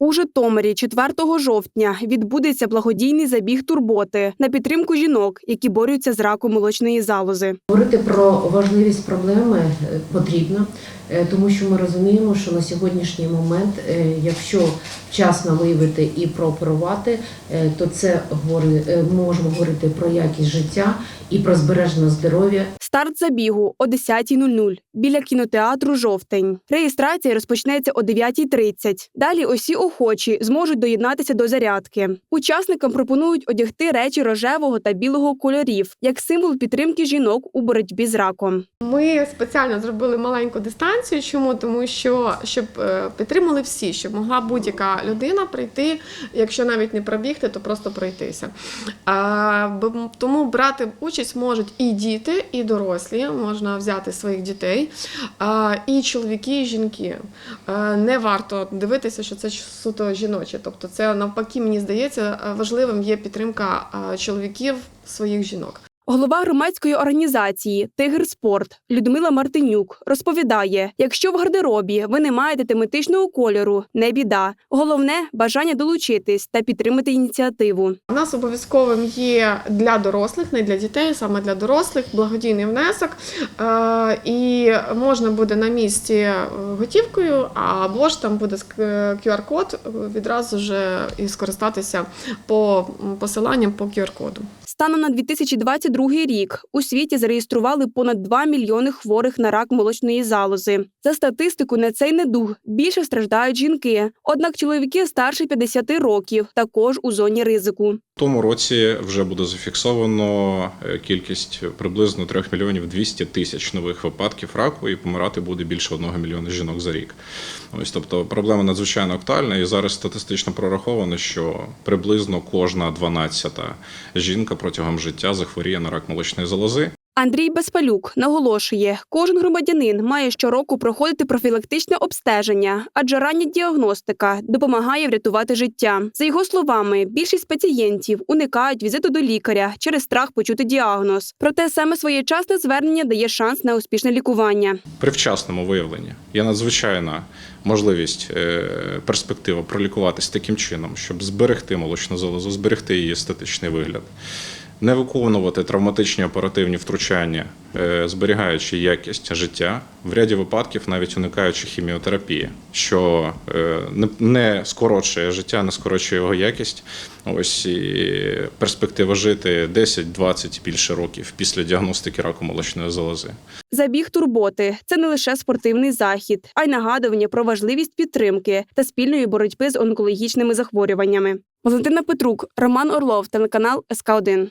У Житомирі 4 жовтня відбудеться благодійний забіг турботи на підтримку жінок, які борються з раком молочної залози. Говорити про важливість проблеми е, потрібно, тому що ми розуміємо, що на сьогоднішній момент, е, якщо вчасно виявити і прооперувати, е, то це е, ми можемо говорити про якість життя і про збережене здоров'я Старт забігу о 10.00 біля кінотеатру Жовтень. Реєстрація розпочнеться о 9.30. Далі усі охочі зможуть доєднатися до зарядки. Учасникам пропонують одягти речі рожевого та білого кольорів як символ підтримки жінок у боротьбі з раком. Ми спеціально зробили маленьку дистанцію. Чому? Тому що щоб е, підтримали всі, щоб могла будь-яка людина прийти, якщо навіть не пробігти, то просто пройтися. Тому брати участь можуть і діти, і дорослі. Можна взяти своїх дітей, і чоловіки, і жінки. Не варто дивитися, що це суто жіноче. Тобто, це навпаки, мені здається, важливим є підтримка чоловіків своїх жінок. Голова громадської організації Тигр Спорт Людмила Мартинюк розповідає: якщо в гардеробі ви не маєте тематичного кольору, не біда. Головне бажання долучитись та підтримати ініціативу. У нас обов'язковим є для дорослих, не для дітей, саме для дорослих, благодійний внесок. Е, І можна буде на місці е, готівкою, або ж там буде ск- е, QR-код відразу вже і скористатися по посиланням по QR-коду. Станом на 2022 рік у світі зареєстрували понад 2 мільйони хворих на рак молочної залози. За статистику на цей недуг більше страждають жінки. Однак чоловіки старше 50 років також у зоні ризику. Тому році вже буде зафіксовано е, кількість приблизно 3 мільйонів 200 тисяч нових випадків раку, і помирати буде більше 1 мільйона жінок за рік. Ось тобто проблема надзвичайно актуальна, і зараз статистично прораховано, що приблизно кожна 12 жінка протягом життя захворіє на рак молочної залози. Андрій Безпалюк наголошує, кожен громадянин має щороку проходити профілактичне обстеження, адже рання діагностика допомагає врятувати життя. За його словами, більшість пацієнтів уникають візиту до лікаря через страх почути діагноз. Проте саме своєчасне звернення дає шанс на успішне лікування. При вчасному виявленні є надзвичайна можливість е, перспектива пролікуватись таким чином, щоб зберегти молочну залозу, зберегти її естетичний вигляд, не виконувати травматичні оперативні втручання, е, зберігаючи якість життя, в ряді випадків навіть уникаючи хіміотерапії, що е, не- скорочує життя, не скорочує його якість. Ось і перспектива жити 10, 20 більше років після діагностики раку молочної залози. Забіг турботи це не лише спортивний захід, а й нагадування про важливість підтримки та спільної боротьби з онкологічними захворюваннями. Валентина Петрук, Роман Орлов, телеканал СК 1